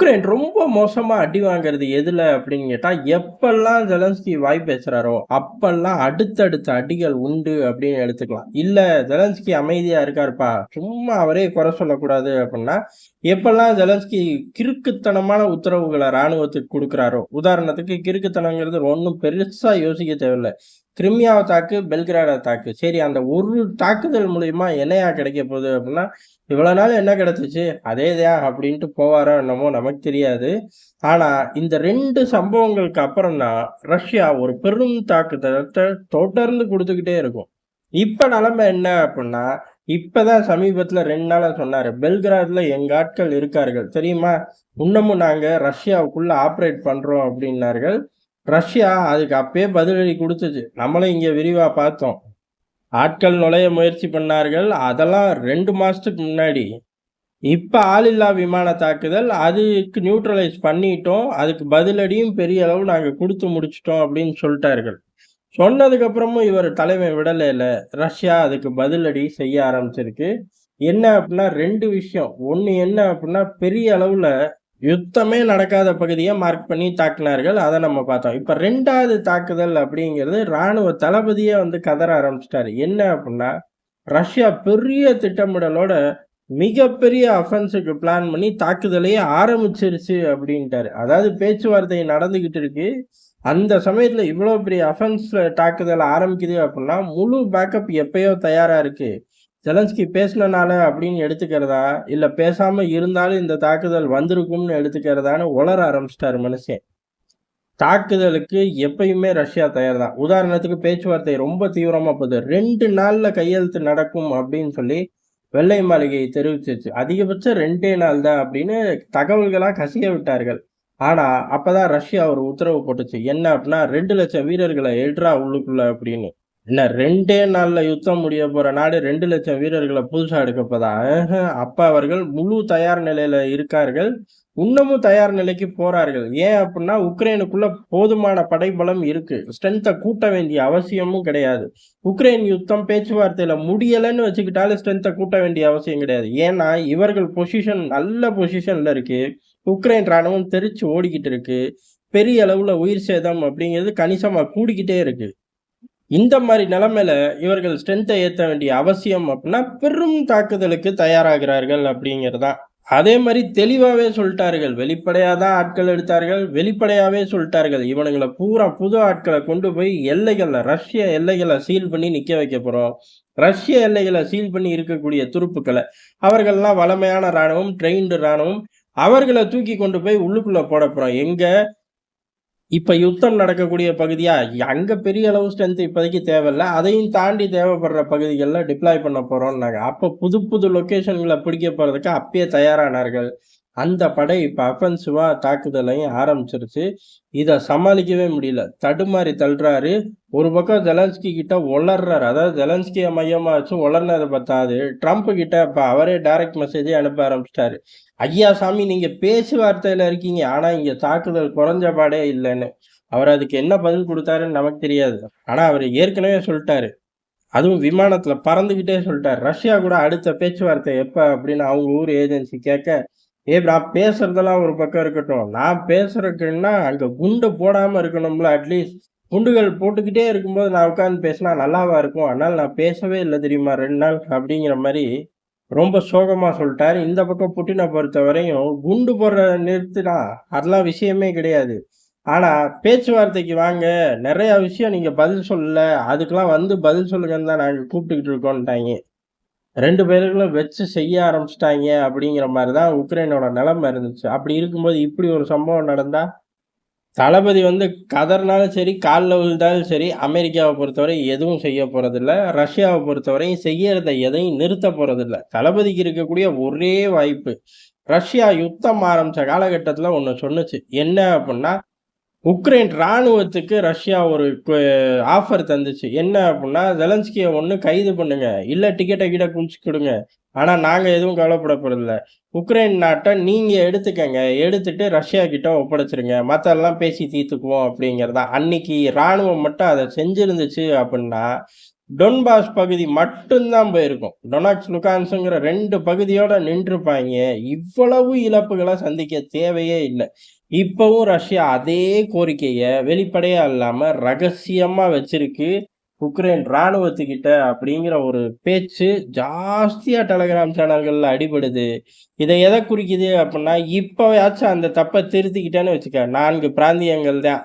Ukraine ரொம்ப மோசமாக அடி வாங்குறது எதில் அப்படின்னு கேட்டால் எப்பெல்லாம் ஜெலன்ஸ்கி வாய் பேசுகிறாரோ அப்பெல்லாம் அடுத்தடுத்த அடிகள் உண்டு அப்படின்னு எடுத்துக்கலாம். இல்லை ஜெலன்ஸ்கி அமைதியாக இருக்காருப்பா. சும்மா அவரே குறை சொல்லக்கூடாது அப்படின்னா எப்பெல்லாம் ஜெலன்ஸ்கி கிறுக்குத்தனமான உத்தரவுகளை ராணுவத்துக்கு கொடுக்குறாரோ உதாரணத்துக்கு கிறுக்குத்தனங்கிறது ஒன்றும் பெருசாக யோசிக்க தேவையில்லை. கிரிமியாவை தாக்கு பெல்கிராடை தாக்கு. சரி அந்த ஒரு தாக்குதல் மூலயமா என்னையா கிடைக்க போகுது அப்படின்னா இவ்வளோ நாள் என்ன கிடைச்சிச்சு? தான் அப்படின்ட்டு போவாரோ என்னமோ நமக்கு தெரியாது. ஆனால் இந்த ரெண்டு சம்பவங்களுக்கு அப்புறம் தான் ரஷ்யா ஒரு பெரும் தாக்குதலத்தை தொடர்ந்து கொடுத்துக்கிட்டே இருக்கும். இப்போ நிலைமை என்ன அப்படின்னா இப்போதான் சமீபத்தில் ரெண்டு நாளாக சொன்னார் பெல்கிராடில் எங்கள் ஆட்கள் இருக்கார்கள். தெரியுமா? இன்னமும் நாங்கள் ரஷ்யாவுக்குள்ளே ஆப்ரேட் பண்ணுறோம் அப்படின்னார்கள். ரஷ்யா அதுக்கு அப்பயே பதிலடி கொடுத்துச்சு. நம்மளும் இங்கே விரிவாக பார்த்தோம். ஆட்கள் நுழைய முயற்சி பண்ணார்கள். அதெல்லாம் ரெண்டு மாதத்துக்கு முன்னாடி. இப்போ ஆளில்லா விமான தாக்குதல். அதுக்கு நியூட்ரலைஸ் பண்ணிட்டோம். அதுக்கு பதிலடியும் பெரிய அளவு நாங்கள் கொடுத்து முடிச்சிட்டோம் அப்படின்னு சொல்லிட்டார்கள். சொன்னதுக்கப்புறமும் இவர் தலைமை விடலைல ரஷ்யா அதுக்கு பதிலடி செய்ய ஆரம்பிச்சிருக்கு. என்ன அப்படின்னா ரெண்டு விஷயம். ஒன்று என்ன அப்படின்னா பெரிய அளவில் யுத்தமே நடக்காத பகுதியை மார்க் பண்ணி தாக்குனார்கள். அதை நம்ம பார்த்தோம். இப்போ ரெண்டாவது தாக்குதல் அப்படிங்கிறது ராணுவ தளபதியே வந்து கதற ஆரம்பிச்சிட்டாரு. என்ன அப்படின்னா ரஷ்யா பெரிய திட்டமிடலோட மிகப்பெரிய அஃபென்ஸுக்கு பிளான் பண்ணி தாக்குதலையே ஆரம்பிச்சிருச்சு அப்படின்ட்டாரு. அதாவது பேச்சுவார்த்தை நடந்துக்கிட்டு இருக்கு. அந்த சமயத்தில் இவ்வளோ பெரிய அஃபென்ஸ் தாக்குதல் ஆரம்பிக்குது அப்படின்னா முழு பேக்கப் எப்பயோ தயாராக இருக்குது ஜெலன்ஸ்கி பேசினனால அப்படின்னு எடுத்துக்கிறதா? இல்லை பேசாமல் இருந்தாலும் இந்த தாக்குதல் வந்திருக்கும்னு எடுத்துக்கிறதான்னு உளர ஆரம்பிச்சிட்டாரு மனுஷன் தாக்குதலுக்கு எப்பயுமே ரஷ்யா தயார் தான் உதாரணத்துக்கு பேச்சுவார்த்தை ரொம்ப தீவிரமாக போகுது. ரெண்டு நாளில் கையெழுத்து நடக்கும் அப்படின்னு சொல்லி வெள்ளை மாளிகை தெரிவிச்சிருச்சு அதிகபட்சம் ரெண்டே நாள் தான் அப்படின்னு தகவல்களாக கசிய விட்டார்கள். ஆனால் அப்போ தான் ரஷ்யா ஒரு உத்தரவு போட்டுச்சு. என்ன அப்படின்னா ரெண்டு லட்சம் வீரர்களை எட்ரா உள்ளுக்குள்ள அப்படின்னு. என்ன ரெண்டே நாளில் யுத்தம் முடிய போகிற நாடு ரெண்டு லட்சம் வீரர்களை புதுசாக எடுக்கப்பதா அப்பா அவர்கள் முழு தயார் நிலையில் இருக்கார்கள். இன்னமும் தயார் நிலைக்கு போறார்கள். ஏன் அப்படின்னா உக்ரைனுக்குள்ள போதுமான படைபலம் இருக்கு. ஸ்ட்ரென்த்தை கூட்ட வேண்டிய அவசியமும் கிடையாது. உக்ரைன் யுத்தம் பேச்சுவார்த்தையில முடியலைன்னு வச்சுக்கிட்டாலும் ஸ்ட்ரென்த்தை கூட்ட வேண்டிய அவசியம் கிடையாது. ஏன்னா இவர்கள் பொசிஷன் நல்ல பொசிஷன்ல இருக்கு. உக்ரைன் ராணுவம் தெரிச்சு ஓடிக்கிட்டு இருக்கு. பெரிய அளவுல உயிர் சேதம் அப்படிங்கிறது கணிசமா கூடிக்கிட்டே இருக்கு. இந்த மாதிரி நிலைமையில இவர்கள் ஸ்ட்ரென்த்தை ஏற்ற வேண்டிய அவசியம் அப்படின்னா பெரும் தாக்குதலுக்கு தயாராகிறார்கள் அப்படிங்கிறதான். அதே மாதிரி தெளிவாகவே சொல்லிட்டார்கள். வெளிப்படையாக தான் ஆட்கள் எடுத்தார்கள். வெளிப்படையாகவே சொல்லிட்டார்கள். இவனுங்களை பூரா புது ஆட்களை கொண்டு போய் எல்லைகளில் ரஷ்ய எல்லைகளை சீல் பண்ணி நிற்க வைக்க போகிறோம் ரஷ்ய எல்லைகளை சீல் பண்ணி இருக்கக்கூடிய துருப்புக்களை. அவர்கள்லாம் வளமையான ராணுவம் ட்ரெயின்டு இராணுவம். அவர்களை தூக்கி கொண்டு போய் உள்ளுக்குள்ளே போட போகிறோம் எங்கே? இப்போ யுத்தம் நடக்கக்கூடிய பகுதியாக அங்கே பெரிய அளவு ஸ்ட்ரென்த் இப்போதைக்கு தேவையில்ல. அதையும் தாண்டி தேவைப்படுற பகுதிகளில் டிப்ளாய் பண்ண போகிறோம்னாங்க அப்போ புது புது லொக்கேஷன்களை பிடிக்க போகிறதுக்கு அப்பயே தயாரானார்கள். அந்த படை இப்போ அஃபென்சிவாக தாக்குதலையும் ஆரம்பிச்சிருச்சு. இதை சமாளிக்கவே முடியல. தடுமாறி தள்ளுறாரு. ஒரு பக்கம் ஜெலன்ஸ்கி கிட்ட உளர்றாரு அதாவது ஜெலன்ஸ்கியை மையமாக வச்சு ஒளர்னதை பத்தாது ட்ரம்ப் கிட்ட இப்போ அவரே டைரக்ட் மெசேஜே அனுப்ப ஆரம்பிச்சிட்டாரு. ஐயா சாமி நீங்க பேச்சுவார்த்தையில இருக்கீங்க. ஆனா இங்க தாக்குதல் குறைஞ்ச பாடே இல்லைன்னு. அவர் அதுக்கு என்ன பதில் கொடுத்தாருன்னு நமக்கு தெரியாது. ஆனா அவர் ஏற்கனவே சொல்லிட்டாரு. அதுவும் விமானத்துல பறந்துகிட்டே சொல்லிட்டாரு. ரஷ்யா கூட அடுத்த பேச்சுவார்த்தை எப்ப அப்படின்னு அவங்க ஊர் ஏஜென்சி கேட்க ஏ நான் பேசுறதெல்லாம் ஒரு பக்கம் இருக்கட்டும். நான் பேசுறதுக்குன்னா அங்க குண்டு போடாம இருக்கணும்ல அட்லீஸ்ட் குண்டுகள் போட்டுக்கிட்டே இருக்கும்போது நான் உட்காந்து பேசினா நல்லாவா இருக்கும்? அதனால நான் பேசவே இல்லை தெரியுமா? ரெண்டு நாள் அப்படிங்கிற மாதிரி ரொம்ப சோகமாக சொல்லிட்டார். இந்த பக்கம் புட்டினை பொறுத்த வரையும் குண்டு போடுற நிறுத்தினா அதெல்லாம் விஷயமே கிடையாது. ஆனால் பேச்சுவார்த்தைக்கு வாங்க நிறைய விஷயம் நீங்கள் பதில் சொல்லல அதுக்கெலாம் வந்து பதில் சொல்லுங்கன்னு தான் நாங்கள் கூப்பிட்டுக்கிட்டு இருக்கோன்ட்டாங்க. ரெண்டு பேருக்குள்ள வச்சு செய்ய ஆரம்பிச்சிட்டாங்க அப்படிங்கிற மாதிரி தான் உக்ரைனோட நிலைமை இருந்துச்சு. அப்படி இருக்கும்போது இப்படி ஒரு சம்பவம் நடந்தால் தளபதி வந்து கதறினாலும் சரி காலில் விழுந்தாலும் சரி அமெரிக்காவை பொறுத்தவரை எதுவும் செய்ய போகிறதில்ல ரஷ்யாவை பொறுத்தவரையும் செய்யறதை எதையும் நிறுத்த போகிறதில்ல தளபதிக்கு இருக்கக்கூடிய ஒரே வாய்ப்பு ரஷ்யா யுத்தம் ஆரம்பித்த காலகட்டத்தில் ஒன்று சொன்னுச்சு. என்ன அப்படின்னா உக்ரைன் ராணுவத்துக்கு ரஷ்யா ஒரு ஆஃபர் தந்துச்சு. என்ன அப்படின்னா ஜெலன்ஸ்கியை ஒன்று கைது பண்ணுங்க. இல்லை டிக்கெட்டை கிட்ட குடிச்சுக்கிடுங்க ஆனால் நாங்கள் எதுவும் கவலைப்பட போகிறதில்ல உக்ரைன் நாட்டை நீங்கள் எடுத்துக்கங்க. எடுத்துட்டு ரஷ்யா கிட்ட ஒப்படைச்சிருங்க. மற்றெல்லாம் பேசி தீர்த்துக்குவோம் அப்படிங்கிறதா. அன்னைக்கு ராணுவம் மட்டும் அதை செஞ்சிருந்துச்சு அப்படின்னா டொன்பாஸ் பகுதி மட்டும்தான் போயிருக்கும். டொனாக்ஸ் லுகான்ஸுங்கிற ரெண்டு பகுதியோட நின்றுப்பாங்க. இவ்வளவு இழப்புகளை சந்திக்க தேவையே இல்லை. இப்பவும் ரஷ்யா அதே கோரிக்கையை வெளிப்படையா இல்லாம ரகசியமா வச்சிருக்கு. உக்ரைன் இராணுவத்துக்கிட்ட அப்படிங்கிற ஒரு பேச்சு ஜாஸ்தியாக டெலகிராம் சேனல்களில் அடிபடுது. இதை எதை குறிக்குது அப்படின்னா இப்போயாச்சும் அந்த தப்பை திருத்திக்கிட்டேன்னு வச்சுக்க நான்கு பிராந்தியங்கள் தான்.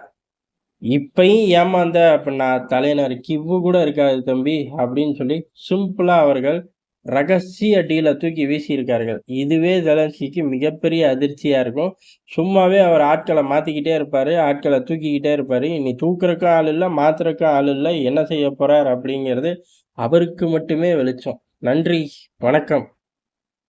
இப்பையும் ஏமாந்த அப்படின்னா தலைநர் கிவ்வு கூட இருக்காது தம்பி அப்படின்னு சொல்லி சிம்பிளாக அவர்கள் ரகசிய டீலை தூக்கி வீசியிருக்கார்கள். இதுவே ஜெலன்ஸ்கிக்கு மிகப்பெரிய அதிர்ச்சியாக இருக்கும். சும்மாவே அவர் ஆட்களை மாற்றிக்கிட்டே இருப்பார் ஆட்களை தூக்கிக்கிட்டே இருப்பார். இனி தூக்குறக்கும் ஆள் இல்லை மாத்துறக்கும் ஆள் இல்லை என்ன செய்ய போகிறார் அப்படிங்கிறது அவருக்கு மட்டுமே வெளிச்சம். நன்றி வணக்கம்.